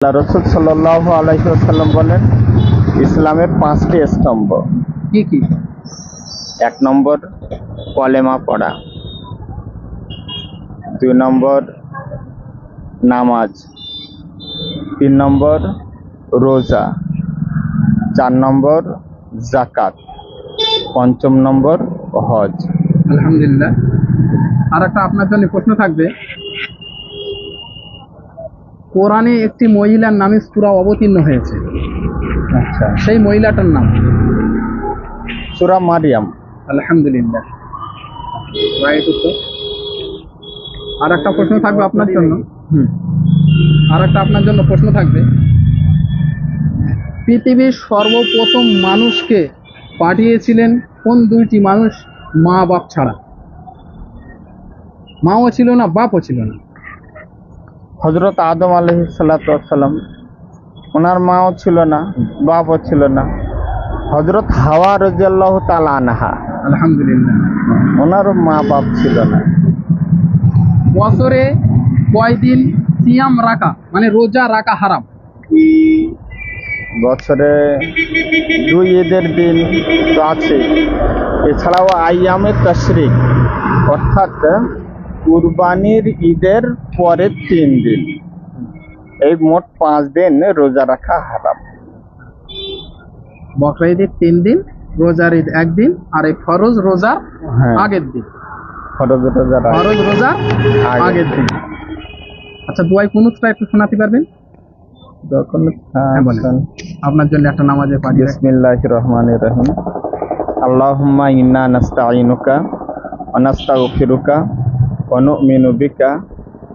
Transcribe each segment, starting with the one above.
আল্লাহ রসুল সাল্লাহ আলাইসাল্লাম বলেন ইসলামের পাঁচটি স্তম্ভ। কি কি? এক নম্বর কলেমা পড়া। দুই নম্বর নামাজ। তিন নম্বর রোজা। চার নম্বর জাকাত পঞ্চম নম্বর হজ। আলহামদুলিল্লাহ। আর একটা আপনার জন্য প্রশ্ন থাকবে কোরআনে একটি মহিলার নামে সূরা অবতীর্ণ হয়েছে। আচ্ছা। সেই মহিলাটার নাম? সুরা মারিয়াম। আলহামদুলিল্লাহ। রাইট উত্তর আর একটা প্রশ্ন থাকবে আপনার জন্য। হুম। আর একটা আপনার জন্য প্রশ্ন থাকবে। পৃথিবীর সর্বপ্রথম মানুষকে পাঠিয়েছিলেন কোন দুইটি মানুষ? মা বাপ ছাড়া। মাও ছিল না বাপও ছিল না। হজরত আদম আলহ সাল্লাম ওনার মাও ছিল না বাপও ছিল না। হজরত হাওয়া রাজিয়াল্লাহ তালা আনহা আলহামদুলিল্লাহ। ওনারও মা বাপ ছিল না। বছরে কয়দিন সিয়াম রাখা মানে রোজা রাখা হারাম? বছরে দুই ঈদের দিন তো আছে এছাড়াও আইয়ামে তশরিক অর্থাৎ কুরবানির ঈদের পরের তিন দিন। এই মোট পাঁচ দিন রোজা রাখা হারাম। বকরা ঈদের তিন দিন রোজার ঈদ একদিন আর এই ফরজ রোজার হ্যাঁ। আগের দিন। ফরজ রোজা ফরজ রোজার আগের দিন। আচ্ছা দোয়াই কুনুতটা একটু শোনাতে পারবেন? যখন হ্যাঁ, বলেন। আপনার জন্য একটা নামাজের পাঠিয়ে বিসমিল্লাহ রহমান রহিম। আল্লাহুম্মা ইন্না নাস্তাইনুকা ওয়া নাস্তাগফিরুকা ওয়া নু'মিনু বিকা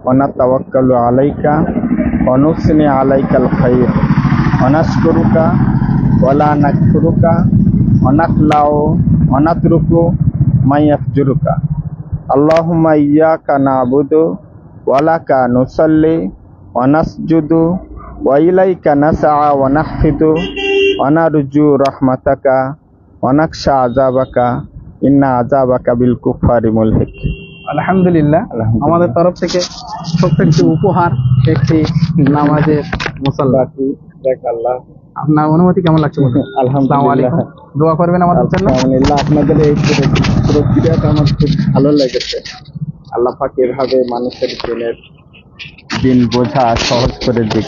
ওয়া নাতাওয়াক্কালু আলাইকা ওয়া নুসনি আলাইকাল খাইর ওয়া নাশকুরুকা ওয়া লা নাকফুরুকা ওয়া নাখলাউ ওয়া নাতরুকু মা ইয়াফজুরুকা আল্লাহুম্মা ইyyaka না'বুদু ওয়া লাকা নুসাল্লি ওয়া নাসজুদু ওয়া ইলাইকা আলহামদুলিল্লাহ। আলহামদুলিল্লাহ। আমাদের তরফ থেকে ছোট্ট একটি উপহার একটি নামাজের মুসাল্লা আল্লাহ আপনার অনুমতি কেমন লাগছে আলাইকুম। দোয়া করবেন আমাদের জন্য। আলহামদুলিল্লাহ আপনাদের এই প্রক্রিয়াটা আমার খুব ভালো লেগেছে। আল্লাহ পাক এভাবে মানুষের দিনের দিন বোঝা সহজ করে দিক